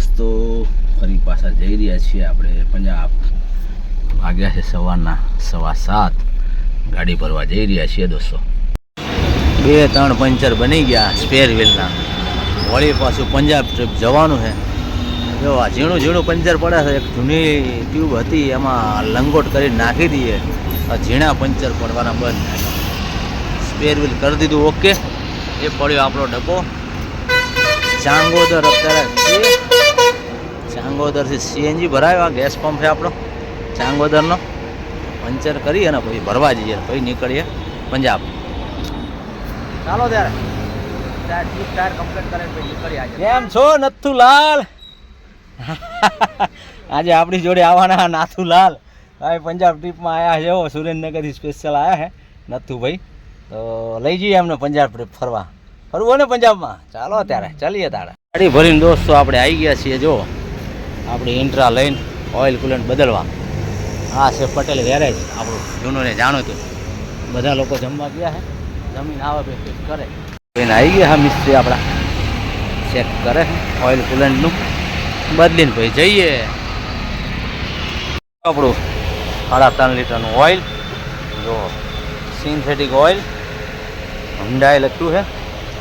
દોસ્તો, ફરી પાછા જઈ રહ્યા છીએ આપણે પંજાબ. વાગ્યા છે સવારના, સવા સાત. ગાડી ભરવા જઈ રહ્યા છીએ દોસ્તો. બે ત્રણ પંચર બની ગયા સ્પેર વ્હીલના વળી પાછું પંજાબ ટ્રીપ જવાનું છે. જો આ ઝીણું ઝીણું પંચર પડે છે, એક જૂની ટ્યુબ હતી, એમાં લંગોટ કરી નાખી દઈએ. ઝીણા પંચર પડવાના બંધ. સ્પેર વ્હીલ કરી દીધું, ઓકે. એ પડ્યો આપણો ડબ્બો. ચાંગોદર અત્યારે ચાંગોદરથી સીએનજી ભરાયો. આ ગેસ પંપ છે આપણો. ચાંગોદરનો. પંચર કરી અને પછી ભરવા જઈએ. પછી નીકળીએ પંજાબ. ચાલો ત્યારે. ટાયર કમ્પ્લીટ કરીને પછી નીકળીએ કેમ છો નથુલાલ? આજે આપણી જોડે આવવાના નાથુલાલ. ભાઈ પંજાબ ટ્રીપમાં આવ્યા છે એવો સુરેન્દ્રનગરથી સ્પેશિયલ આવ્યા છે નથુભાઈ. તો લઈ જઈએ એમને પંજાબ ટ્રીપ ફરવા. ફરવું ને પંજાબમાં? ચાલો ત્યારે. ચાલીએ તારે. ગાડી ભરીને દોસ્તો આપણે આવી ગયા છીએ જો. આપણી ઇન્ટ્રા લઈને ઓઇલ કુલન્ટ બદલવા. હા છે પટેલ ગેરેજ, આપણું જૂનુંને જાણો બધા લોકો જમવા ગયા છે. જમીન આવે ચેક કરે. એને આવી ગયા હા મિસ્ત્રી આપણા. ચેક કરે ઓઇલ કુલન્ટનું. બદલીને ભાઈ જઈએ. આપણું સાડા ત્રણ લીટરનું ઓઇલ. જો સિન્થેટિક ઓઇલ હુંડાએ લખ્યું છે.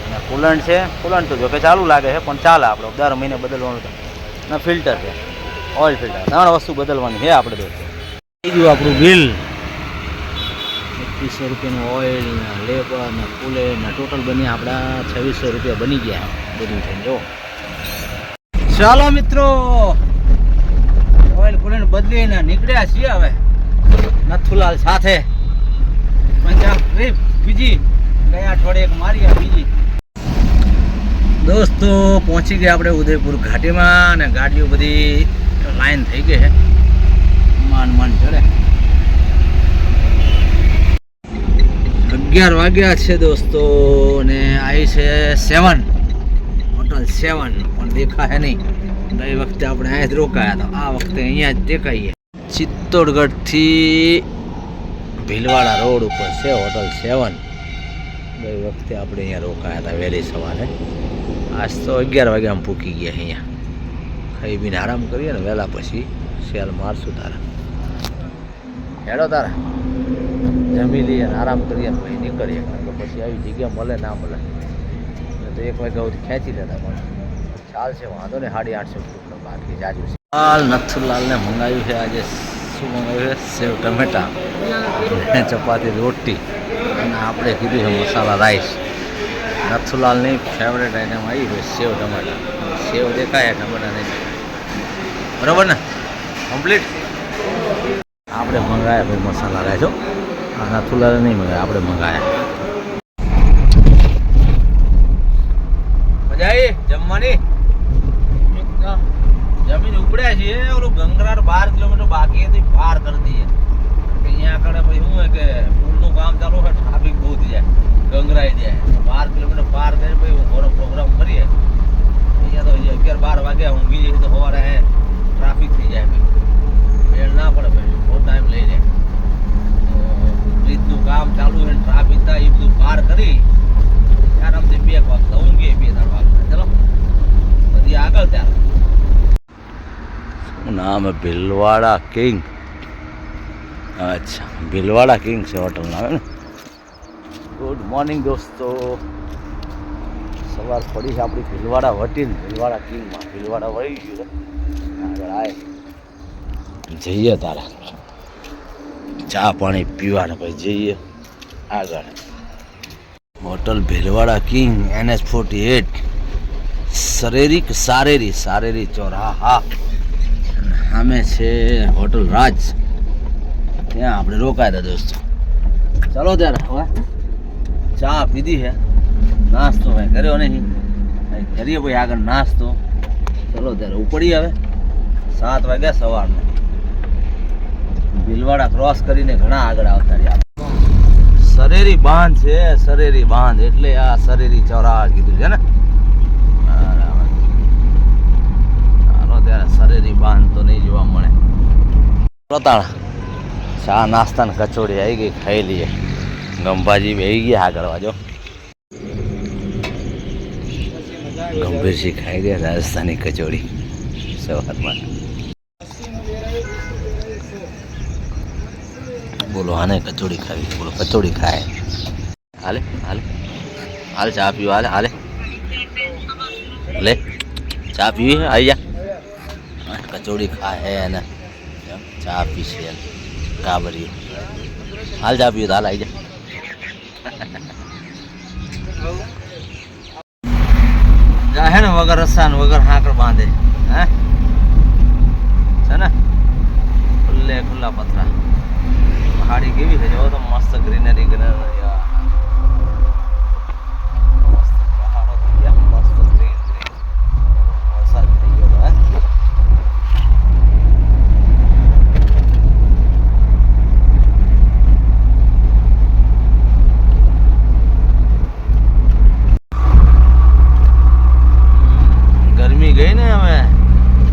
અને કુલન્ટ છે. કુલન્ટ તો જો કે ચાલુ લાગે છે, પણ ચાલે આપણે. દર મહિને બદલવાનું અને ફિલ્ટર છે. ઓઇલ ફિલ્ટર ત્રણ વસ્તુ બદલવાની છે આપણે દોસ્તો થઈ ગયું આપણું બિલ એકવીસો રૂપિયાનું ઓઇલ ને લેબર ને કુલે ને ટોટલ બની આપણા છવ્વીસો રૂપિયા બની ગયા. બધું છે જો. ચાલો મિત્રો. ઓઇલ ફૂલે બદલીને નીકળ્યા છીએ હવે. નથુલાલ સાથે. પંજાબ ટ્રીપ બીજી. ગયા અઠવાડિયે એક મારી આ બીજી. દોસ્તો, પહોંચી ગયા આપણે ઉદયપુર ઘાટીમાં અને ગાડીઓ બધી લાઈન થઈ ગઈ છે. માન માન ચડે. અગિયાર વાગ્યા છે દોસ્તો અને આવી છે સેવન. હોટલ સેવન, પણ દેખાય નહીં. ગઈ વખતે આપણે અહીંયા જ રોકાયા હતા. આ વખતે અહીંયા જ દેખાઈએ. ચિત્તોડગઢથી ભીલવાડા રોડ ઉપર છે હોટલ સેવન. ગઈ વખતે આપણે અહીંયા રોકાયા હતા વહેલી સવારે. આજ તો અગિયાર વાગ્યામાં પૂકી ગયા અહીંયા. ખાઈ બીને આરામ કરીએ ને વહેલા પછી શેલ મારશું તારા. હેડો તારા. જમી લઈએ ને આરામ કરીએ ને પછી નીકળીએ. કારણ કે પછી આવી જગ્યા મળે ના મળે. તો એક વાગ્યા સુધી ખેંચી લેતા પણ ચાલશે વાંધો ને સાડી આઠસો ફૂટનો બાકી જાજુ છે. લાલ નથુલાલને મંગાવ્યું છે આજે. શું મંગાવ્યું છે? સેવ ટમેટા ચપાતી રોટી. અને આપણે કીધું છે મસાલા રાઈસ. નથુલાલની ફેવરેટ આઈટમ આવી હોય સેવ ટમાટા. સેવ દેખાય ટમાટા નહીં બરાબર ને? કમ્પ્લીટ આપણે મંગાયા ભાઈ મસાલા રાખ્યો. આ નથુલાલ નહીં મંગાયા, આપણે મંગાયા મજા આવી જમવાની જમીન ઉપડ્યા છીએ ઓલું ગંગરાર બાર કિલોમીટર બાકી હતી પાર કરી દઈએ કે અહીંયા આગળ પછી શું હોય કે પુલનું કામ ચાલુ હોય ટ્રાફિક બહુ થઈ જાય ગંગરાઈ જાય બાર કિલોમીટર પાર કરી પછી ઊંઘવાનો પ્રોગ્રામ કરીએ અહીંયા તો હજી અગિયાર બાર વાગ્યા ઊંઘી જઈએ તો સવારે હે ટ્રાફિક થઈ જાય ભાઈ મેળ ના પડે ભાઈ બહુ ટાઈમ લઈ જાય તો બ્રિજનું કામ ચાલુ હોય ટ્રાફિક થાય એ બધું પાર કરી આરામથી બે વાગતા ઊંઘીએ બે ત્રણ વાગતા ચલો બધી આગળ ત્યારે શું નામ है ભીલવાડા કિંગ. અચ્છા, ભીલવાડા કિંગ છે હોટલ નામ ને? ગુડ મોર્નિંગ દોસ્તો. સવાર પડી છે આપણી ભીલવાડા વટીને, ભીલવાડા કિંગમાં. ભીલવાડા વળી ગયું આગળ આવે જઈએ તારા. ચા પાણી પીવાને પછી જઈએ. આગળ. Hotel Bhilwara king NS forty eight. Sareri Sareri Sareri ચોરાહા સામે છે હોટલ રાજ. ત્યાં આપણે રોકાયા હતા દોસ્તો. ચાલો ત્યારે હવે ચા પીધી છે નાસ્તો ભાઈ કર્યો નહીં. કરીએ ભાઈ આગળ નાસ્તો. ચલો ત્યારે ઉપડી હવે. સાત વાગ્યા સવારનો ભીલવાડા ક્રોસ કરીને ઘણા આગળ આવતા રહ્યા. સરેરી બાંધ છે સરેરી બાંધ. એટલે આ સરેરી ચોરાહ કીધું છે ને બરાબર ચાલો ત્યારે સરેરી બાંધ તો નહીં જોવા મળે. પ્રતાણ ચા, નાસ્તા ને કચોડી આવી ગઈ, ખાઈ લઈએ. ગંભાજી બેસી ગયા આગળ વાજો. ગંભીરસિંહ ખાઈ ગયા રાજસ્થાની કચોડી સવારમાં. બોલો, આને કચોડી ખાવી બોલો કચોડી ખાય. હાલે હાલે. હાલ, ચા પીવા હાલે હાલે. લે, ચા પીવી આવી જા. કચોડી ખાહે અને ચા પીશે કાબરી હાલ ચા પીવું હાલ આવી જા. હે ને વગર રસ્સા વગર હાંકર બાંધે. હે? છે ને? ખુલ્લે ખુલ્લા પથરા. પહાડી કેવી છે? જો તો મસ્ત ગ્રીનરી ગ્રીનરી મસ્ત પહાડો થઈ ગયા મસ્ત ગ્રીન ગ્રીન વરસાદ થઈ ગયો હે ગરમી ગઈ ને હવે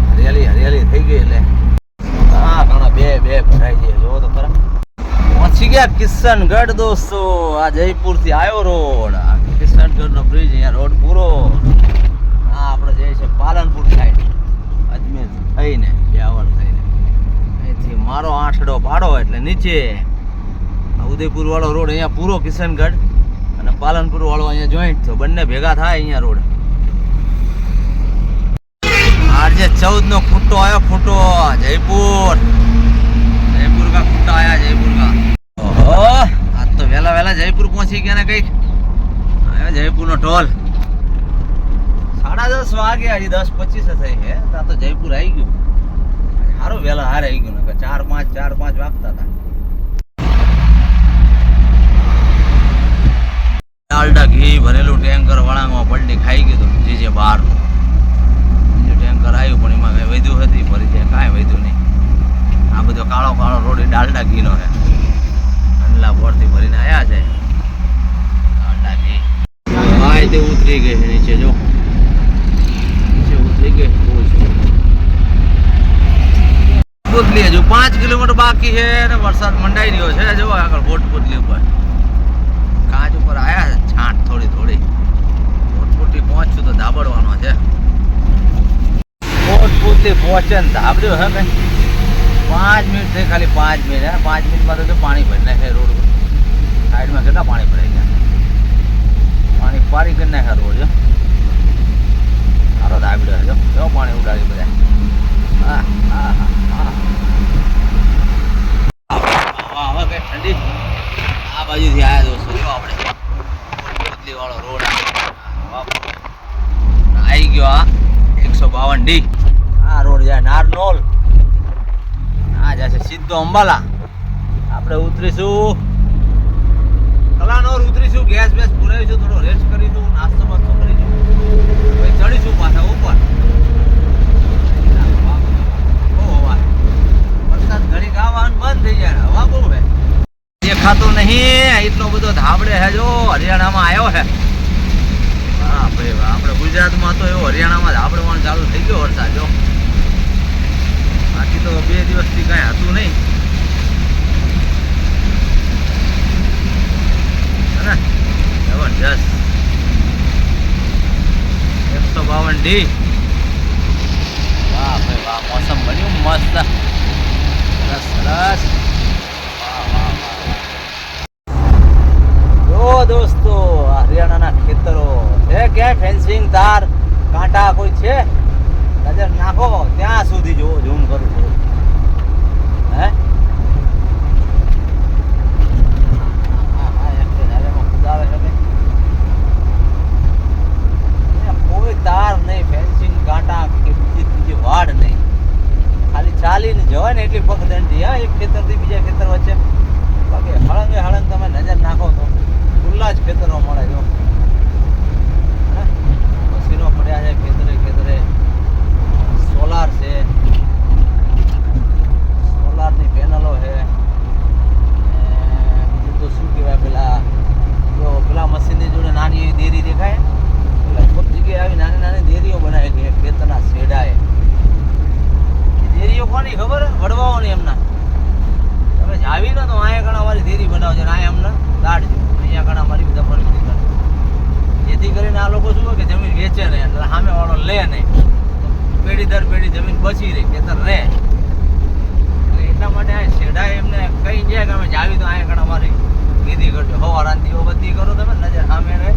હરિયાળી હરિયાળી થઈ ગઈ એટલે હા ઘણા બે બે ભરાઈ જાય જોવો તો ખરા પહોંચી ગયા કિશનગઢ દોસ્તો. આ જયપુરથી આવ્યો રોડ. આ કિશનગઢ નો બ્રિજ અહીંયા રોડ પૂરો. આ આપણે જઈએ છે પાલનપુર સાઈડ અજમેર થઈને બ્યાવર થઈને. અહીંથી મારો આઠડો ભાડો એટલે નીચે. ઉદયપુર વાળો રોડ અહીંયા પૂરો કિશનગઢ અને પાલનપુર વાળો અહીંયા જોઈન્ટ થયો. બંને ભેગા થાય અહીંયા રોડ. આજે ચૌદ નો ખૂટો આવ્યો ખૂટો. જયપુર. જયપુર કા ખૂટા આયા જયપુર આજ તો વેલા વેલા જયપુર પહોંચી ગયા ને કંઈક. જયપુર નો ટોલ. સાડા દસ વાગે હજી દસ પચીસ થઈ છે. જયપુર આવી ગયું. સારું વેલા હારે આવી ગયું ને ચાર પાંચ ચાર પાંચ વાગતા હતા ડાલડા ઘી, ભરેલું ટેન્કર વળાંગમાં પલટી ખાઈ ગયું જે જે બહાર બીજું ટેન્કર આવ્યું પણ એમાં કઈ વધ્યું હતી ભરી જાય કાંઈ વધ્યું નહીં. આ બધો કાળો કાળો રોડી ડાલડા ઘીનો છે અંડલા બોરથી ભરીને આવ્યા છે ડાલડા ઘી ભાઈ તે ઉતરી ગઈ નીચે, જો. નીચે ઉતરી ગઈ. બહુ બોદલી હજુ પાંચ કિલોમીટર બાકી છે અને વરસાદ મંડાઈ રહ્યો છે. જો, આગળ બોટ બોદલી ઉપર. કાચ ઉપર છે, છાંટ થોડી થોડી. બોટ પોટલી પહોંચ્યું તો દાબડવાનો છે. બોટ પોતલી પહોંચે ને ધાબડ્યો હે કઈ પાંચ મિનિટ થઈ, ખાલી પાંચ મિનિટ. પાંચ મિનિટમાં તો પાણી ભરી નાખે રોડ સાઈડમાં કેટલા પાણી ભરાઈ ગયા? પારી કરી નાખ્યા રોડ જો સારો છે જો કેવો પાણી ઉડાડ્યું બધા. હા હા હા હવા ઠંડી આ બાજુથી આવ્યા દોસ્તો આપણે. કોટલી વાળો રોડ આવી ગયો આ એકસો બાવન ડી. આ રોડ જાય નારનોલ. આ જશે સીધો અંબાલા. આપણે ઉતરીશું. કલાનોર ઉતરીશું ગેસ બેસ પુરાવીશું, થોડો રેસ્ટ કરીશું, નાસ્તો બાસ્તો કરીશું. હવે ચડીશું પાછા ઉપર. વરસાદ ઘડીક આવવાનું બંધ થઈ જાય હવા બહુ હે. નહીં એટલો બધો ધાબડે હે હરિયાણામાં આવ્યો હે. બાપરે બાપ. આપણે ગુજરાતમાં તો હરિયાણામાં ધાબડવાનું ચાલુ થઈ ગયો વરસાદ, જો. બાકી તો બે દિવસથી કાંઈ હતું નહીં હે એકસો બાવન વાહ ભાઈ, વાહ, મોસમ બન્યું મસ્ત. સરસ સરસ. દોસ્તો હરિયાણાના ખેતરો. છે ક્યાંય ફેન્સિંગ તાર, કાંટા કોઈ છે? નજર નાખો, ત્યાં સુધી જો ઝૂમ કરું થોડું હે આ- આ એક્સેલ હાઈવેમાં કુદાવે છે કંઈ? અહીંયા કોઈ તાર નહીં ફેન્સિંગ કાંટા કે બીજી ત્રીજી વાડ નહીં ખાલી ચાલીને એટલી પગદંડી હા, એક ખેતરથી બીજા ખેતર વચ્ચે. બાકી હળંગે હળંગ તમે નજર નાખો તો ખુલ્લા જ ખેતરો મળે જો? મશીનો પડ્યા છે ખેતરે ખેતરે. સોલાર છે સોલારની પેનલો છે ને બીજું તો શું કહેવાય પેલા જો પેલા મશીનની જોડે નાની એવી દેરી દેખાય પેલા ખૂબ જગ્યાએ આવી નાની નાની દેરીઓ બનાવી છે ખેતરના શેડાએ એ દેરીઓ કોની ખબર હે? વડવાઓની એમના તમે જાવી ને તો અહીંયા ઘણા મારી દેરી બનાવજો ને અહીંયા એમને દાડજો અહીંયા ઘણા મારી બધા પરિસ્થિતિ કરે જેથી કરીને આ લોકો શું હોય કે જમીન વેચે નહીં એટલે સામે વાળો લે નહીં પેઢી પેઢી દર પેઢી જમીન બચી રહી ખેતર રહે એટલે એટલા માટે આ શેઢા એમને કઈ જાય કે અમે જાવી તો અહીંયા કણ અમારી વિધિ કરજો હવા રાંધી બધી કરો તમે નજર સામે રહે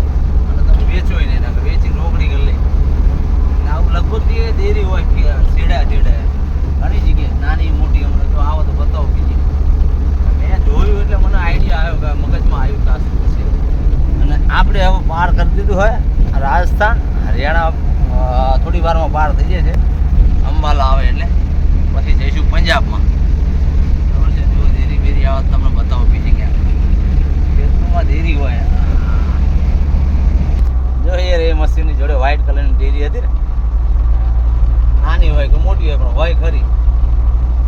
અને તમે વેચો નહીં ના વેચી રોકડી કરી લે એટલે આવું લગભગ જે દેરી હોય કે શેડા શેડા ઘણી જગ્યાએ નાની મોટી હમણાં જો આવો તો બતાવો બીજી મેં જોયું એટલે મને આઈડિયા આવ્યો કે મગજમાં આવ્યું કે આ શું છે અને આપણે હવે પાર કરી દીધું હોય આ હરિયાણા થોડી વારમાં પાર થઈ જાય છે. અંબાલા આવે એટલે. પછી જઈશું પંજાબમાં. ખબર ધીરી બેરી આવે તમને બતાવો બીજી ક્યાં. ખેતરમાં ધીરી હોય. જો યાર, એ મશીનની જોડે વ્હાઈટ કલરની ડેરી હતી ને. નાની હોય કે મોટી હોય, પણ હોય ખરી.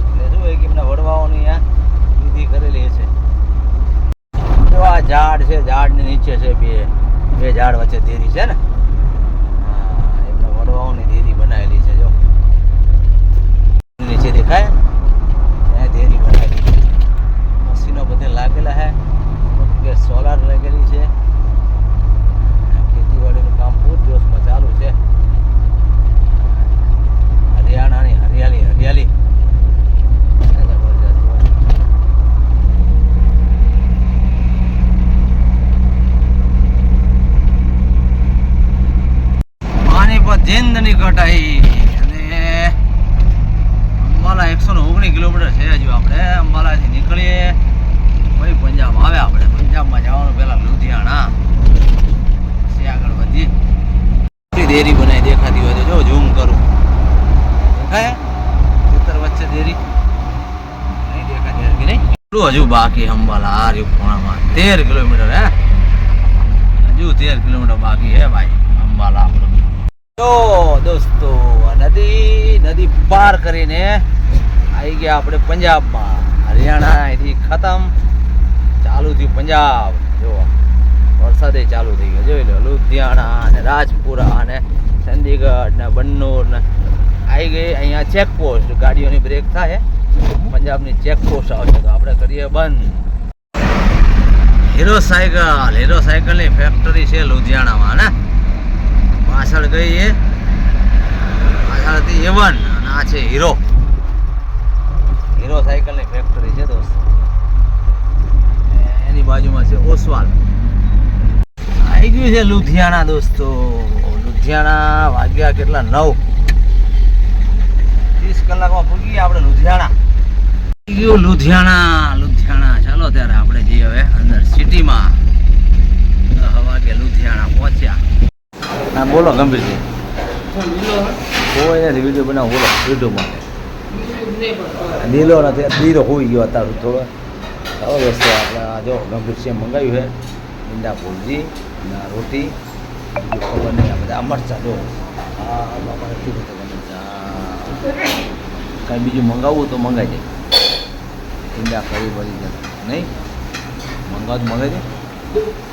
એટલે શું હોય કે એમના વડવાઓની આ વિધિ કરેલી છે. આ ઝાડ છે, ઝાડની નીચે છે બે બે ઝાડ વચ્ચે દેરી છે ને. વડવાઓની દેરી બનાવેલી છે જો નીચે દેખાય ત્યાં દેરી બનાવેલી છે મશીનો બધે લાગેલા છે કે સોલાર લાગેલી છે ખેતીવાડીનું કામ પૂરજોશમાં ચાલુ છે હરિયાણાની હરિયાળી હરિયાળી જબરજસ્ત હોય. પાણીપત જિંદની કટાઈ અને અંબાલા એકસો ને ઓગણીસ કિલોમીટર છે હજુ આપણે. અંબાલાથી નીકળીએ. પછી પંજાબ આવે આપણે. પંજાબમાં જવાનું પહેલા લુધિયાણા. પછી આગળ વધીએ. કેટલી દેરી બનાવી દેખાતી હોય તો જો ઝૂમ કરું. દેખાય? ખેતર વચ્ચે દેરી. નહીં દેખાતી કે નહીં. કેટલું હજુ બાકી અંબાલા? આ રહ્યું ખૂણામાં. તેર કિલોમીટર, હે? હજુ તેર કિલોમીટર બાકી હે ભાઈ, અંબાલા આપણું. તો દોસ્તો નદી નદી પાર કરીને આવી ગયા આપણે પંજાબમાં. હરિયાણા અહીંથી ખતમ. ચાલુ થયું પંજાબ. જો, વરસાદે ચાલુ થઈ ગયો. જોઈ લો, લુધિયાણા અને રાજપુરા અને ચંદીગઢ ને બન્નોર ને આવી ગઈ અહીંયા ચેકપોસ્ટ ગાડીઓની બ્રેક થાય. પંજાબની ચેકપોસ્ટ આવશે તો આપણે કરીએ બંધ. હીરો સાયકલ હીરો સાયકલની ફેક્ટરી છે લુધિયાણામાં, ને? પાછળ ગઈ એ પાછળ હતી એવન અને આ છે હીરો હીરો સાયકલની ફેક્ટરી છે દોસ્તો. એની બાજુમાં છે ઓસવાલ આવી ગયું છે લુધિયાણા દોસ્તો. લુધિયાણા વાગ્યા કેટલા નવ? ત્રીસ કલાકમાં પૂગી આપણે લુધિયાણા. આવી ગયું લુધિયાણા લુધિયાણા. ચાલો ત્યારે આપણે જઈએ હવે અંદર સિટીમાં દસ વાગે લુધિયાણા પહોંચ્યા હા, બોલો, ગંભીરજી. કોઈ નથી વીડિયો બનાવો, બોલો, યુટ્યુબમાં. લીલો નથી, લીલો હોઈ ગયો અત્યારે થોડો. હવે વસ્તુ આપણે આ જો ગંભીર છે મંગાવ્યું છે. ઈંડા ભુરજી ના રોટી ખબર નહીં, આ બધા આ મરચાં જો. હા બાપા શું કાંઈ બીજું મંગાવવું તો મંગાવી જાય ઈંડા ફરી બળી જતા નહીં? મંગાવ મંગાવી જાય